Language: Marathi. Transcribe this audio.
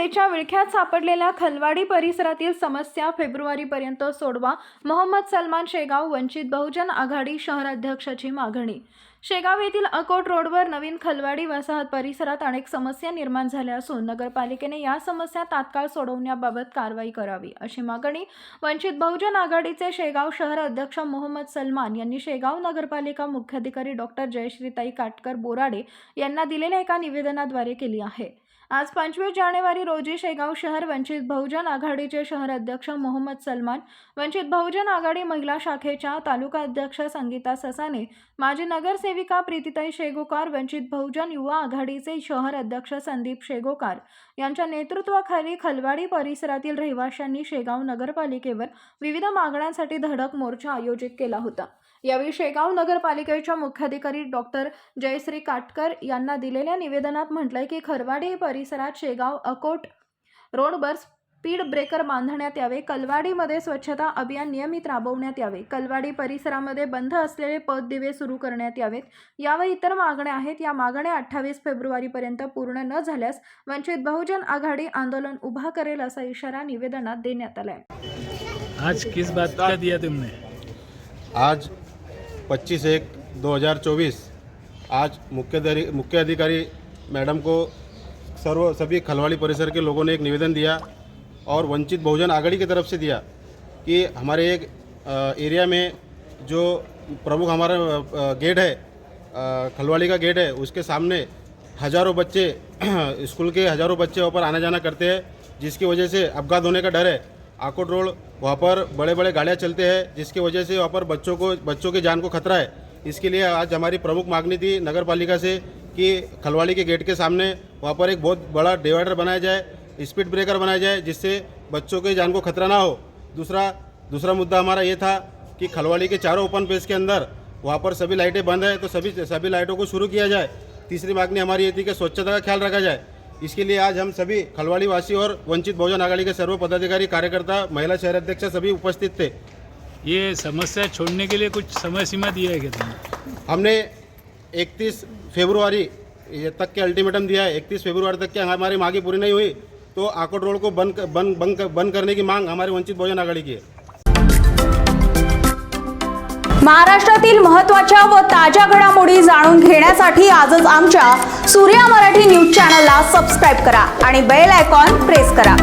समस्येच्या विळख्यात सापडलेल्या खलवाडी परिसरातील समस्या फेब्रुवारीपर्यंत सोडवा. मोहम्मद सलमान शेगाव वंचित बहुजन आघाडी शहराध्यक्षाची मागणी. शेगाव येथील अकोट रोडवर नवीन खलवाडी वसाहत परिसरात अनेक समस्या निर्माण झाल्या असून नगरपालिकेने या समस्या तात्काळ सोडवण्याबाबत कारवाई करावी अशी मागणी वंचित बहुजन आघाडीचे शेगाव शहर अध्यक्ष मोहम्मद सलमान यांनी शेगाव नगरपालिका मुख्याधिकारी डॉक्टर जयश्रीताई काटकर बोराडे यांना दिलेल्या एका निवेदनाद्वारे केली आहे. आज पंचवीस जानेवारी रोजी शेगाव शहर वंचित बहुजन आघाडीचे शहर अध्यक्ष मोहम्मद सलमान वंचित बहुजन आघाडी महिला शाखेच्या तालुका अध्यक्ष संगीता ससाने माजी नगरसेविका प्रीतिताई शेगोकार वंचित बहुजन युवा आघाडीचे शहर अध्यक्ष संदीप शेगोकार यांच्या नेतृत्वाखाली खलवाडी परिसरातील रहिवाशांनी शेगाव नगरपालिकेवर विविध मागण्यांसाठी धडक मोर्चा आयोजित केला होता. यावेळी शेगाव नगरपालिकेच्या मुख्याधिकारी डॉक्टर जयश्री काटकर यांना दिलेल्या निवेदनात म्हटलंय की खरवाडी परि परिसरात शेगाव अकोट रोडवर स्पीड ब्रेकर बांधण्यात यावे. कलवाडीमध्ये स्वच्छता अभियान नियमित राबवण्यात यावे. कलवाडी परिसरामध्ये बंद असलेले पद दिवे सुरू करण्यात यावेत. यावर इतर मागण्या आहेत. या मागण्या अठ्ठावीस फेब्रुवारीपर्यंत पूर्ण न झाल्यास वंचित बहुजन आघाडी आंदोलन उभा करेल असा इशारा निवेदनात देण्यात आलाय. आज किस बात का दिया तुमने? आज 25 एक 2024 आज मुख्य मुख्य अधिकारी मैडम को सर्व सभी खलवाड़ी परिसर के लोगों ने एक निवेदन दिया और वंचित बहुजन आघाड़ी की तरफ़ से दिया कि हमारे एक एरिया में जो प्रमुख हमारा गेट है खलवाड़ी का गेट है, उसके सामने हज़ारों बच्चे, स्कूल के हज़ारों बच्चे वहाँ पर आना जाना करते हैं, जिसकी वजह से अपघात होने का डर है। आकोट रोड, वहाँ पर बड़े बड़े गाड़ियाँ चलते हैं, जिसकी वजह से वहाँ पर बच्चों को, बच्चों की जान को खतरा है। इसके लिए आज हमारी प्रमुख मांगनी थी नगर पालिका से कि खलवाड़ी के गेट के सामने वहाँ पर एक बहुत बड़ा डिवाइडर बनाया जाए स्पीड ब्रेकर बनाया जाए जिससे बच्चों की जान को खतरा ना हो। दूसरा दूसरा मुद्दा हमारा ये था कि खलवाड़ी के चारों ओपन पेज के अंदर वहाँ पर सभी लाइटें बंद है तो सभी सभी लाइटों को शुरू किया जाए। तीसरी मांगनी हमारी ये थी कि स्वच्छता का ख्याल रखा जाए। इसके लिए आज हम सभी खलवाड़ी वासी और वंचित बहुजन आघाड़ी के सर्व पदाधिकारी कार्यकर्ता महिला शहर अध्यक्ष सभी उपस्थित थे। ये समस्या छोड़ने के लिए कुछ समय सीमा दिया है क्या हमने इकतीस फेब्रुवारी ये तक के अल्टीमेटम दिया है 31 फरवरी तक के हमारी मांगे पूरी नहीं हुई तो आकोट रोड को बंद बंद बंद बंद करने की मांग हमारी वंचित बहुजन आघाड़ी की है। महाराष्ट्रातील महत्त्वाच्या व ताज्या घडामोडी जाणून घेण्यासाठी आजच आमच्या सूर्या मराठी न्यूज चॅनलला सबस्क्राईब करा आणि बेल आयकॉन प्रेस करा.